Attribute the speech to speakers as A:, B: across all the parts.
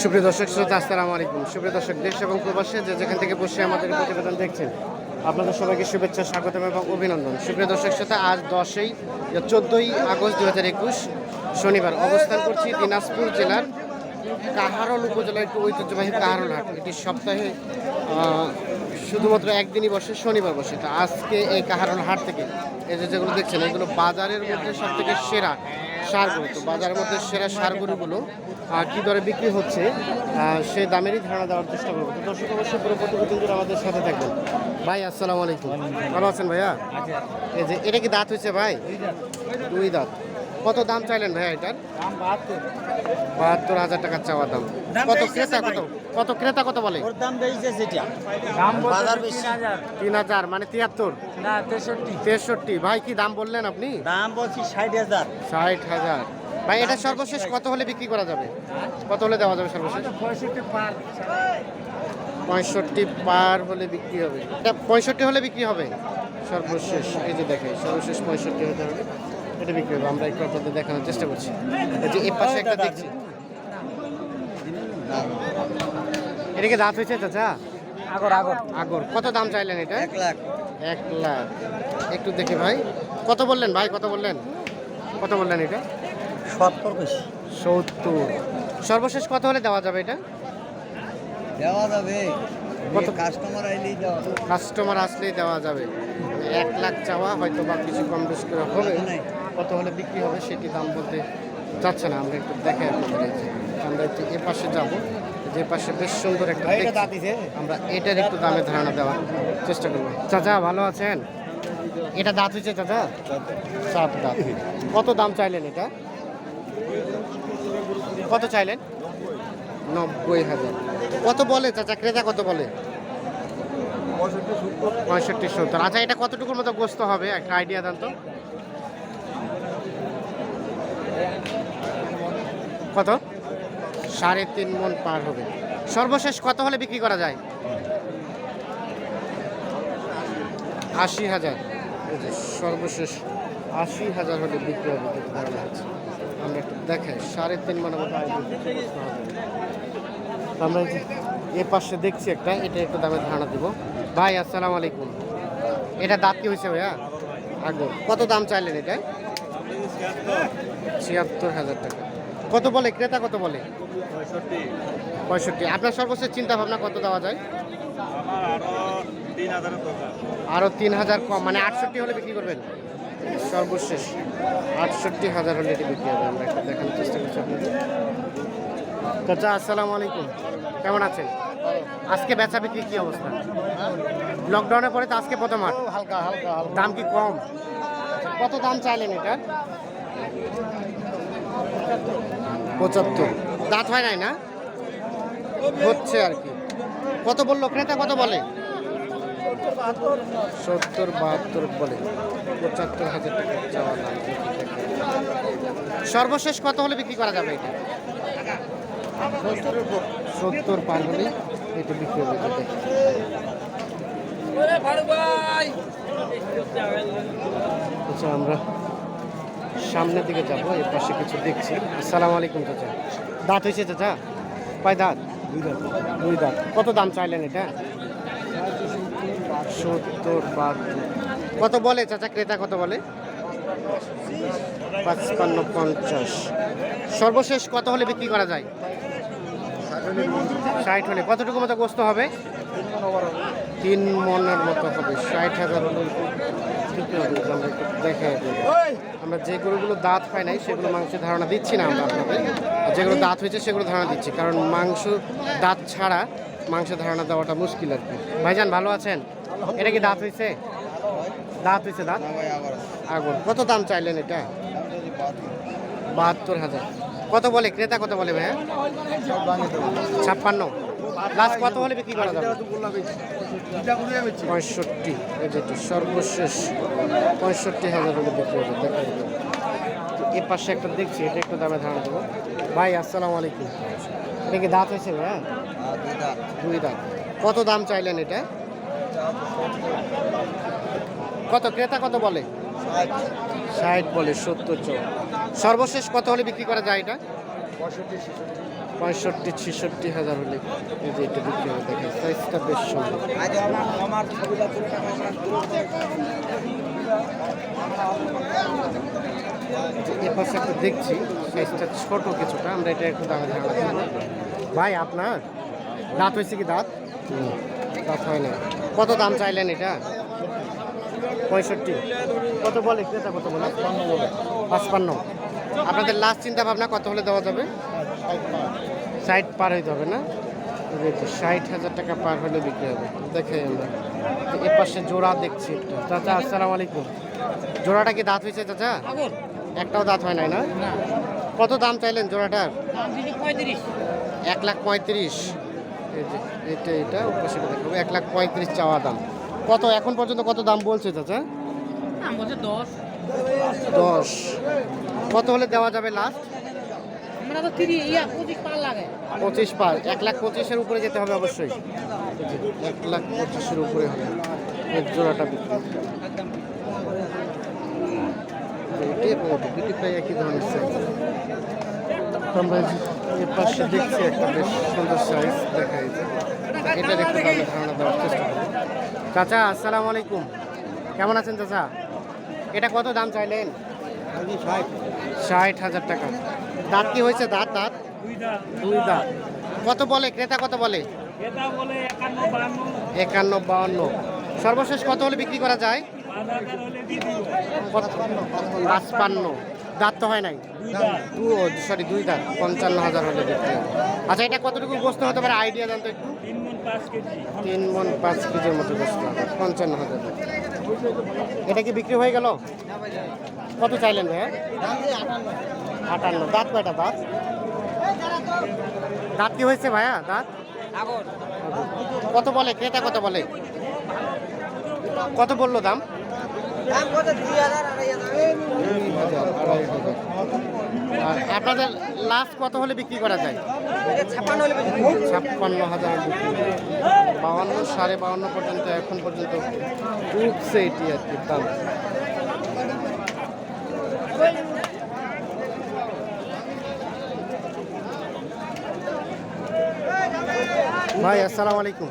A: সুপ্রিয় দর্শক শ্রোতা, আসসালামু আলাইকুম। সুপ্রিয় দর্শক, দেশ এবং প্রবাসে যে যেখান থেকে বসে আমাদের প্রতিবেদন দেখছেন, আপনাদের সবাইকে শুভেচ্ছা, স্বাগতম এবং অভিনন্দন। সুপ্রিয় দর্শক শ্রোতা, আজ দশই চোদ্দোই আগস্ট দু হাজার একুশ শনিবার অবস্থান করছি দিনাজপুর জেলার কাহারল উপজেলার একটি ঐতিহ্যবাহী কাহারল হাট। এটি সপ্তাহে শুধুমাত্র একদিনই বসে, শনিবার বসে। তো আজকে এই কাহারল হাট থেকে, এই যে যেগুলো দেখছেন, এগুলো বাজারের মধ্যে সব থেকে সেরা। সারগুলো তো বাজারের মধ্যে সেরা সারগুলোগুলো কী দরে বিক্রি হচ্ছে সে দামেরই ধারণা দেওয়ার চেষ্টা করব। তো দর্শক অবশ্যই পুরো প্রতিবেদন জুড়ে আমাদের সাথে থাকবেন। ভাই আসসালামু আলাইকুম। ভালো আছেন ভাইয়া? এই যে এটা কি দাঁত হয়েছে ভাই? দুই দাঁত। কত দাম চাইলেন ভাইয়া এটার? বাহাত্তর। হাজার টাকার চাওয়া দাম।
B: দাম
A: কত ক্রেতা কত? কত ক্রেতা কত বলে?
B: ওর দাম
A: তিন হাজার। মানে তিয়াত্তর?
B: না তেষট্টি।
A: তেষট্টি। ভাই কি দাম বললেন আপনি?
B: দাম বলছি ষাট হাজার।
A: ষাট হাজার। ভাই এটা সর্বশেষ কত হলে বিক্রি করা যাবে? কত হলে দেওয়া যাবে সর্বশেষ?
B: পঁয়ষট্টি পার।
A: পঁয়ষট্টি পার হলে বিক্রি হবে। এটা পঁয়ষট্টি হলে বিক্রি হবে? সর্বশেষ। এই যে দেখে সর্বশেষ পঁয়ষট্টি হতে হবে। এটা বিক্রি হবে আমরা একটু আপনাদের দেখানোর চেষ্টা করছি। এই যে এর পাশে একটা দেখছি। এটা কি দাঁত হয়েছে চাচা?
B: আগর আগর।
A: আগর। কত দাম চাইলেন এটা?
B: এক লাখ।
A: এক লাখ। একটু দেখে ভাই। কত বললেন ভাই কত বললেন? কত বললেন এটা?
B: সত্তর
A: সত্তর। সর্বশেষ কত হলে দেওয়া যাবে এটা?
B: দেওয়া যাবে।
A: কত?
B: কাস্টমার আইলেই দেওয়া
A: কাস্টমার আসলেই দেওয়া যাবে। এক লাখ চাওয়া হয়তো বা কিছু কম বেশ করে হবে। কত হলে বিক্রি হবে সেটি দাম বলতে যাচ্ছে না আমরা একটু দেখে যে। আমরা একটু এ পাশে যাব যে পাশে বেশ সুন্দর একটা। আমরা এটার একটু দামে ধারণা দেওয়ার চেষ্টা করব। চাচা ভালো আছেন? এটা দাঁত হয়েছে চাচা? সাত দাঁত। কত দাম চাইলেন এটা? কত চাইলেন? নব্বই হাজার। কত বলে চাচা? ক্রেতা কত বলে? পঁয়ষট্টি সত্তর। আচ্ছা এটা কতটুকুর মতো গোস্ত হবে? একটা আইডিয়া দেন তো। কত? সাড়ে তিন মন পার হবে। সর্বশেষ কত হলে বিক্রি করা যায়? আশি হাজার। সর্বশেষ আশি হাজার হলে বিক্রি হবে আমরা একটু দেখাই, সাড়ে তিন হবে আমরা এ পাশে দেখছি একটা, এটা একটু দামে ধারণা দিব। ভাই, আসসালামু আলাইকুম। এটা দাঁত কি হয়েছে ভাইয়া? আগে কত দাম চাইলেন এটা? ছিয়াত্তর হাজার টাকা। কত বলে? ক্রেতা কত বলে? পঁয়ষট্টি। আপনার সর্বশেষ চিন্তা ভাবনা কত দেওয়া যায়? আরও তিন হাজার কম। মানে আটষট্টি হলে বিক্রি করবেন? সর্বশেষ আটষট্টি হাজার হলে এটি বিক্রি হবে। আমরা একটু দেখানোর চেষ্টা করছি আপনাদের। চাচা আসসালামু আলাইকুম। কেমন আছেন? আজকে বেচা বিক্রি কি অবস্থা? লকডাউনের পরে তো আজকে প্রথম হাট।
B: হালকা হালকা
A: দাম কি কম? কত দাম চাইলেন এটা পঁচাত্তর। দাঁত হয় নাই না? হচ্ছে আর কি। কত বলল ক্রেতা? কত বলে? সত্তর, বাহাত্তর বলে। পঁচাত্তর হাজার টাকা চাওয়া দাম সর্বশেষ কত হলে বিক্রি করা যাবে এটা? সত্তর পার হলে এটা বিক্রি হবে। আচ্ছা আমরা সামনের দিকে যাব এর পাশে কিছু দেখছি। আসসালামু আলাইকুম চাচা। দাঁত হয়েছে চাচা? কয় দাঁত? দুই দাঁত। দুই দাঁত। কত দাম চাইলেন এটা? সত্তর কত বলে চাচা? ক্রেতা কত বলে? পাঁচপান্ন পঞ্চাশ। সর্বশেষ কত হলে বিক্রি করা যায়? ষাট হলে কতটুকু মতো গোস্ত হবে। তিন মনের মতো হবে। ষাট হাজার হলে বিক্রি। আমরা যে গরুগুলো দাঁত পাই নাই, সেগুলো মাংসের ধারণা দিচ্ছি না আমরা আপনাদের। যেগুলো দাঁত হয়েছে, সেগুলো ধারণা দিচ্ছি। কারণ মাংস, দাঁত ছাড়া মাংসের ধারণা দেওয়াটা মুশকিল আর কি। ভাইজান, ভালো আছেন? এটা কি দাঁত হয়েছে? দাঁত হয়েছে দাঁত? আগুন। কত দাম চাইলেন এটা? বাহাত্তর হাজার। কত বলে? ক্রেতা কত বলে ভাইয়া? ছাপ্পান্ন। লাস্ট কত হলে বিক্রি করা যাবে? পঁয়ষট্টি যেটা সর্বশেষ পঁয়ষট্টি হাজার হলে বিক্রি হবে দেখা যাবে এর পাশে একটা দেখছি এটা একটু দামে ধারণা দেবো। ভাই আসসালামু আলাইকুম। এটা কি দাঁত হয়েছে ভাইয়া দুই দাঁত। কত দাম চাইলেন এটা? কত ক্রেতা কত বলে? ষাট। বলে সত্তর চো সর্বশেষ কত হলে বিক্রি করা যায় এটা? পঁয়ষট্টি ছেষট্টি হাজার হলে এই যে এটা বিক্রি হবে দেখেন সাইজটা বেশ সুন্দর।
B: আমার ছবিটা তুলে
A: যে এ পাশে একটা দেখছি সাইজটা ছোট কিছুটা আমরা এটা একটু দামে করব ভাই আপনার দাঁত হয়েছে কি দাঁত? দাঁত হয় না কত দাম চাইলেন এটা? পঁয়ষট্টি। কত বলে? ক্রেতা কত বলে? পাঁচপান্ন আপনাদের লাস্ট চিন্তা ভাবনা কত হলে দেওয়া যাবে? ষাট পার হইতে হবে না? ষাট হাজার টাকা পার হলে বিক্রি হবে। দেখে আমরা। এ পাশে জোড়া দেখছি একটা। চাচা আসসালামু আলাইকুম। জোড়াটা কি দাঁত হয়েছে চাচা? একটাও দাঁত হয় নাই না? কত দাম চাইলেন জোড়াটার? এক লাখ পঁয়ত্রিশ। এটা এটা পাশে দেখাবো। এক লাখ পঁয়ত্রিশ চাওয়া দাম। কত এখন পর্যন্ত কত দাম বলছে চাচা?
C: দশ।
A: দশ। কত হলে দেওয়া যাবে লাস্ট
C: আমরা তো তিরিশ ইয়া পঁচিশ পার লাগে।
A: পঁচিশ পার এক লাখ পঁচিশের উপরে যেতে হবে অবশ্যই। এক লাখ পঁচিশের উপরে হবে এক জোড়াটা বিক্রি। এটি এবং ওটি দুটি প্রায় একই ধরনের সাইজ আমরা এর পাশে দেখছি একটা বেশ সুন্দর সাইজ দেখা যাচ্ছে এটার একটু ধারণা দেওয়ার চেষ্টা করব। চাচা আসসালামু আলাইকুম। কেমন আছেন চাচা? এটা কত দাম চাইলেন? ষাট হাজার টাকা। দাঁত কি হয়েছে? দাঁত দাঁত? দুই দাঁত। কত বলে? ক্রেতা কত বলে?
C: একান্ন
A: বাউন্ন সর্বশেষ কত হলে বিক্রি করা যায়? পাঁচপান্ন। দাঁত তো হয় নাই? দু সরি দুই দাঁত। পঞ্চান্ন হাজার হলে বিক্রি আচ্ছা এটা কতটুকু গোস্ত হতে পারে? আইডিয়া জানতো একটু।
C: তিন মন পাঁচ
A: কেজির মতো হবে। পঞ্চান্ন হাজার এটা কি বিক্রি হয়ে গেল? কত চাইলেন ভাইয়া? আটান্ন দাঁত কয়টা দাঁত দাঁত কি হয়েছে ভাইয়া? দাঁত? কত বলে? ক্রেতা কত বলে? কত বলল দাম। আপনাদের লাস্ট কত হলে বিক্রি করা যায়? ছাপ্পান্ন হাজার বাউন্ন, সাড়ে বাউন্ন পর্যন্ত, এখন পর্যন্ত উঠছে এটি আর কি দাম। ভাই, আসসালামু আলাইকুম।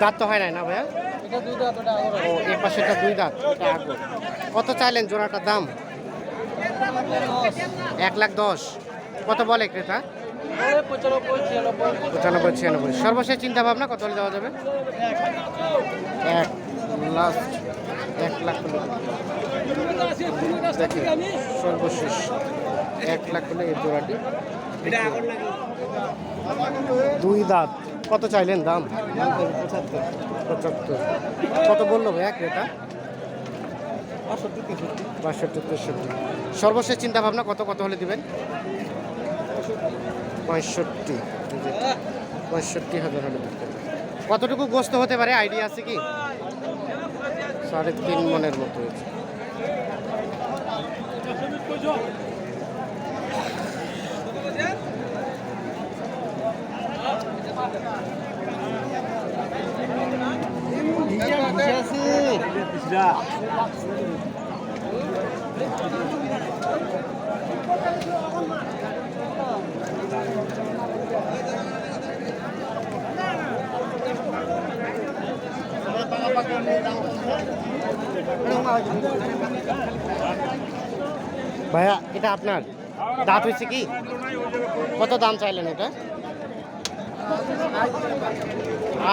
A: দাঁত তো হয় নাই না ভাইয়া? ও এর পাশে এটা দুই দাঁত, এটা কত চাইলেন জোড়াটার দাম? এক লাখ দশ। কত বলে ক্রেতা? পঁচানব্বই, ছিয়ানব্বই। সর্বশেষ চিন্তা ভাবনা কত হলে দেওয়া যাবে? এক লাস্ট এক লাখ দেখি, সর্বশেষ। এক লাখ হলে এই জোড়াটি দুই দাঁত। কত চাইলেন দাম? পঁচাত্তর। কত বলল ভাইয়া ক্রেতা বাষট্টি, তেষট্টি। সর্বশেষ চিন্তা ভাবনা কত কত হলে দিবেন? পঁয়ষট্টি। পঁয়ষট্টি হাজার হলে কতটুকু গোস্ত হতে পারে? আইডিয়া আছে কি? সাড়ে তিন মনের মতো হয়েছে। ভাইয়া এটা আপনার। দাঁত হয়েছে কি? কত দাম চাইলেন এটা?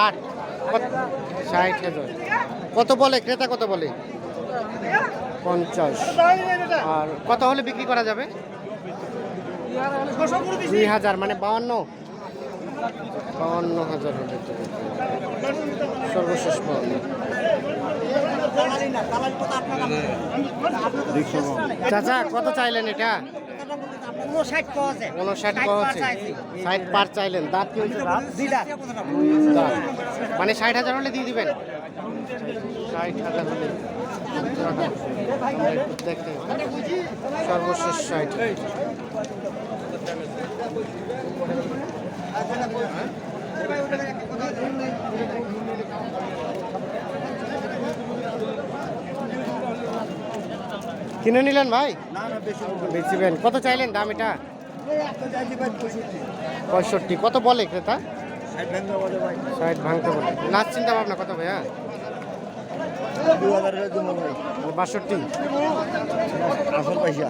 A: আট। ষাট হাজার কত বলে? ক্রেতা কত বলে? পঞ্চাশ। আর কত হলে বিক্রি করা যাবে? দুই হাজার মানে বাউন্ন। বাউন্ন হাজার হলে। সর্বশেষ চাচা, কত চাইলেন এটা? পার চাইলেন। দাঁত কি মানে ষাট হাজার হলে দিয়ে দিবেন? হাজার হলে। সর্বশেষ ষাট। কিনে নিলেন ভাই? বেচবেন কত চাইলেন দাম এটা? পঁয়ষট্টি। কত বলে ক্রেতা?
B: ষাট
A: ভাঙতে বলে নাচ চিন্তা ভাবনা কত ভাইয়া?
B: ভাই
A: বাষট্টি।
B: আসল পয়সা।